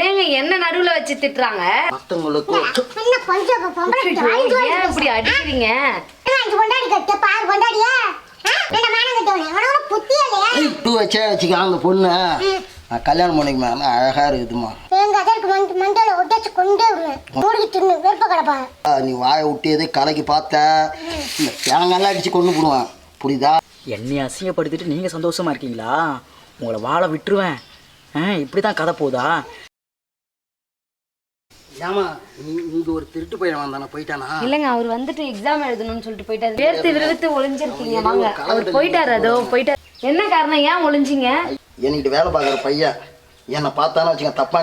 ஏங்க என்ன நடுவுல வச்சு திட்டுறாங்க? மற்றவங்களுக்கு என்ன பொம்பளை ஏன் இப்படி அடிக்கிறீங்க? அஞ்சு கொண்டாடி கட்ட பாரு கொண்டாடியா என்ன மானம் கட்டவனே உனக்கு புத்தி இல்லையா? டூ வச்சே வச்சுக்கலாம் அந்த பொண்ணு நான் கல்யாணம் பண்ணிக்குமா அழகா இருக்குதுமா எங்க அதற்கு மண்ட மண்டல ஒட்டச்சு கொண்டே விடுவேன் மூடிக்கு தின்னு வெறுப்ப நீ வாயை விட்டியதே கலக்கி பார்த்த. தேங்காய்லாம் அடிச்சு கொண்டு போடுவான். புரியுதா? என்னை அசிங்கப்படுத்திட்டு நீங்கள் சந்தோஷமா இருக்கீங்களா? உங்களை வாழ விட்டுருவேன். இப்படி தான் கதை போதா ஏமா நீ இங்க ஒரு திருட்டு பையன் வந்தானே போயிட்டானா? இல்லங்க அவர் வந்துட்டு எக்ஸாம் எழுதணும்னு சொல்லிட்டு போயிட்டாரு. வேர்த்து விறுவித்து ஒளிஞ்சிருக்கீங்க. வாங்க. அவர் போயிட்டாரு அதோ போயிட்டாரு. என்ன காரணம்? ஏன் ஒளிஞ்சிங்க? என்கிட்ட வேலை பார்க்குற பையன் என்னை பார்த்தானே வச்சுக்க தப்பா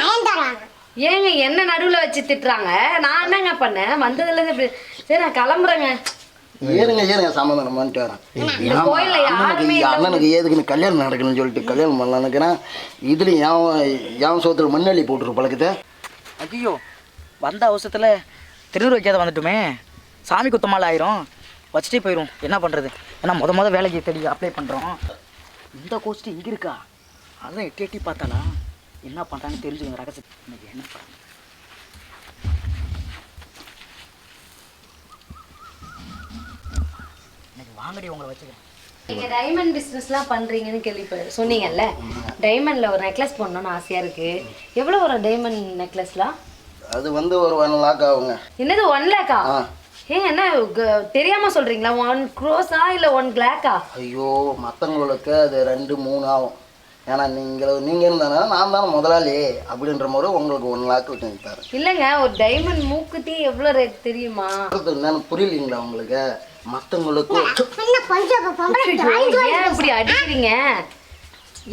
நயன்தாராங்க ஏங்க என்ன நடுவுல வச்சு திட்டுறாங்க? நான் என்னங்க பண்ணேன்? வந்ததுல இருந்து இப்படி சரி நான் கிளம்புறேங்க. ஏறுங்க ஏறுங்க சமாதானம் பண்ணிட்டு வரேன் அண்ணனுக்கு. அண்ணனுக்கு ஏதுக்குன்னு கல்யாணம் நடக்கணும்னு சொல்லிட்டு கல்யாணம் பண்ணலான்னுக்கிறேன் இதுலேயும் என் என் சோத்துல மண்ணள்ளி போட்டுரு பழக்கத்தை. ஐயோ வந்த அவசரத்தில் திருநூறு வைக்காத வந்துட்டுமே. சாமி குத்தமால ஆயிரும். வச்சுட்டே போயிடும் என்ன பண்ணுறது ஏன்னா முத முத வேலைக்கு தேடி அப்ளை பண்ணுறோம் இந்த கோஸ்ட்டு இங்கே இருக்கா? அதான் எட்டி எட்டி பார்த்தாலா என்ன பண்ணுறான்னு தெரிஞ்சுக்கணும் ரகசியம். இன்னைக்கு என்ன பண்ணுறது வாங்கடி உங்களை வச்சுக்கிறேன். நீங்க டைமண்ட் பிசினஸ்லாம் பண்றீங்கன்னு கேள்விப்ப சொன்னீங்கல்ல? டைமண்ட்ல ஒரு நெக்லஸ் பண்ணணும்னு ஆசையா இருக்கு. எவ்வளவு ஒரு டைமண்ட் நெக்லஸ்லாம் அது வந்து ஒரு ஒன் லாக் ஆகுங்க. என்னது ஒன் லேக்கா ஏங்க என்ன க- தெரியாம சொல்றீங்களா? ஒன் க்ரோஸா இல்ல ஒன் லேக்கா ஐயோ மற்றவங்களுக்கு அது ரெண்டு மூணு ஆகும். ஏன்னா நீங்கள் நீங்கள் இருந்தானா நான் தானே முதலாளி அப்படின்ற முறை உங்களுக்கு ஒன் லாக் விட்டு தரேன் இல்லங்க ஒரு டைமண்ட் மூக்குத்தி எவ்வளவு ரேட் தெரியுமா? என்னன்னு புரியலீங்களா உங்களுக்கு? மற்றவங்களுக்கு ஏன் இப்படி அடிக்கிறீங்க?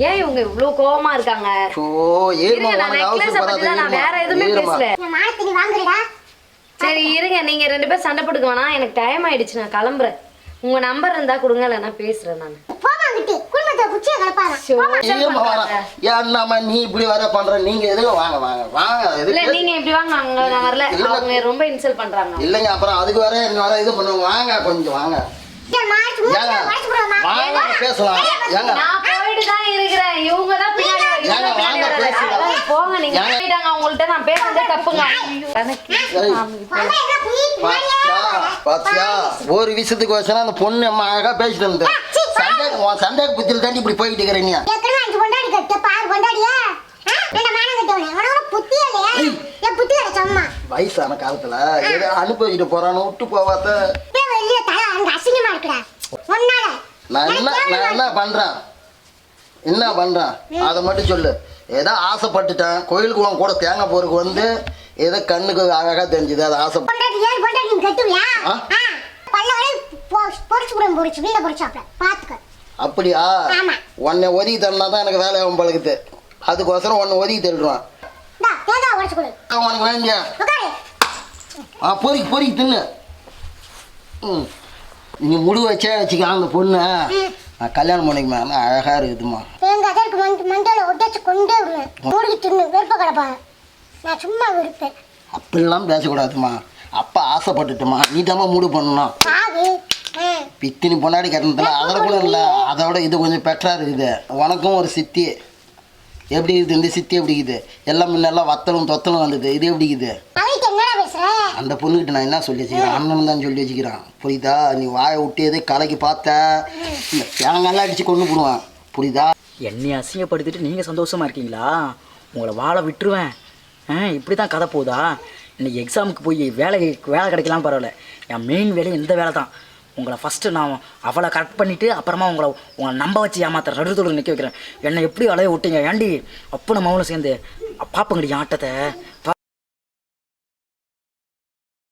ஏன் இவங்க இவ்வளவு கோவமா இருக்காங்க? ஏமா இருங்க, நான் நான் வேற எதுவுமே ஏறுமா பேசல. சரி இருங்க நீங்க ரெண்டு பேரும் சண்டை போட்டுக்க வேணாம். எனக்கு டைம் ஆயிடுச்சு நான் கிளம்புறேன். உங்க நம்பர் இருந்தா கொடுங்க இல்லைன்னா பேசுறேன் நான். குச்சியை நீ இப்படி வர பண்ற? நீங்க எதுக்கு வாங்க வாங்க வாங்க இல்ல நீங்க இப்படி வாங்க நான் வரல. அவங்க ரொம்ப இன்சல்ட் பண்றாங்க. இல்லைங்க அப்புறம் அதுக்கு வர என்ன வர இது பண்ணுங்க வாங்க கொஞ்சம் வாங்க. வாங்க பேசலாம். ஏங்க நான் போயிட்டு தான் இருக்கிறேன். இவங்க தான் பின்னாடி இவங்க ஏங்க, பின்னாடி வாங்க. பேசலாம். போங்க நீங்க அவங்கள்ட்ட நான் பேசுறதே தப்புங்க. பாத்தியா? ஒரு விஷயத்துக்கு வச்சனா அந்த பொண்ணு அம்மா அழகா பேசிட்டு இருந்தேன் சந்தேக உன் சந்தேக புத்தியில் தாண்டி இப்படி போயிட்டு இருக்கிற நீ. வயசான காலத்துல எதை அனுபவிச்சுட்டு போறான்னு விட்டு போவாத. நான் என்ன நான் என்ன பண்றேன்? என்ன பண்றேன்? அதை மட்டும் சொல்லு. ஏதோ ஆசைப்பட்டுட்டேன். கோயிலுக்கு உன் கூட தேங்காய் போருக்கு வந்து ஏதோ கண்ணுக்கு அழகா தெரிஞ்சுது அதை ஆசை அப்படியா. உன்னை ஒதுக்கி தரனா தான் எனக்கு வேலை ஆகும் பழகுது. அதுக்கோசரம் உன்னை ஒதுக்கி கொடு. உனக்கு வேண்டிய உட்காரு. ஆ பொறிக்கு பொறிக்கு தின்னு. ம். நீ முடி வச்சே வச்சுக்க அந்த பொண்ணு. நான் கல்யாணம் பண்ணிக்குமா அழகா இருக்குதுமா அதற்கு மண்ட மண்டல ஒட்டச்சு கொண்டே விடுவேன். மூடிக்கு தின்னு வெறுப்ப கிடப்பான். நான் சும்மா விருப்பேன் அப்படிலாம் பேசக்கூடாதுமா. அப்பா ஆசைப்பட்டுட்டுமா. நீ தாம்மா மூடு பண்ணணும். பித்தினி பொன்னாடி கட்டினதுல அதில் கூட இல்லை. அதோட இது கொஞ்சம் பெட்டராக இருக்குது. உனக்கும் ஒரு சித்தி. எப்படி இருக்குது? இந்த சித்தி எப்படி இருக்குது? எல்லாம் முன்னெல்லாம் வத்தலும் தொத்தலும் வந்தது. இது எப்படி இருக்குது? அந்த பொண்ணுக்கிட்ட நான் என்ன சொல்லி வச்சுக்கிறேன்? அண்ணன் தான் சொல்லி வச்சுக்கிறான். புரியுதா? நீ வாயை விட்டியதே கலக்கி பார்த்த இந்த தேங்காய்லாம் அடித்து கொண்டு போடுவான். புரியுதா? என்னை அசிங்கப்படுத்திட்டு நீங்கள் சந்தோஷமாக இருக்கீங்களா? உங்களை வாழ விட்டுருவேன். ஆ இப்படி தான் கதை போதா இன்னைக்கு எக்ஸாமுக்கு போய் வேலை வேலை கிடைக்கலாம் பரவாயில்ல. என் மெயின் வேலை இந்த வேலை தான் உங்களை ஃபஸ்ட்டு நான் அவளை கரெக்ட் பண்ணிவிட்டு அப்புறமா உங்களை உங்களை நம்ப வச்சு ஏமாத்துறேன் நடுத்தோடு நிற்க வைக்கிறேன். என்னை எப்படி அலைய விட்டீங்க? ஏண்டி? அப்போ நம்ம அவனும் சேர்ந்து பாப்பங்கடி ஆட்டத்தை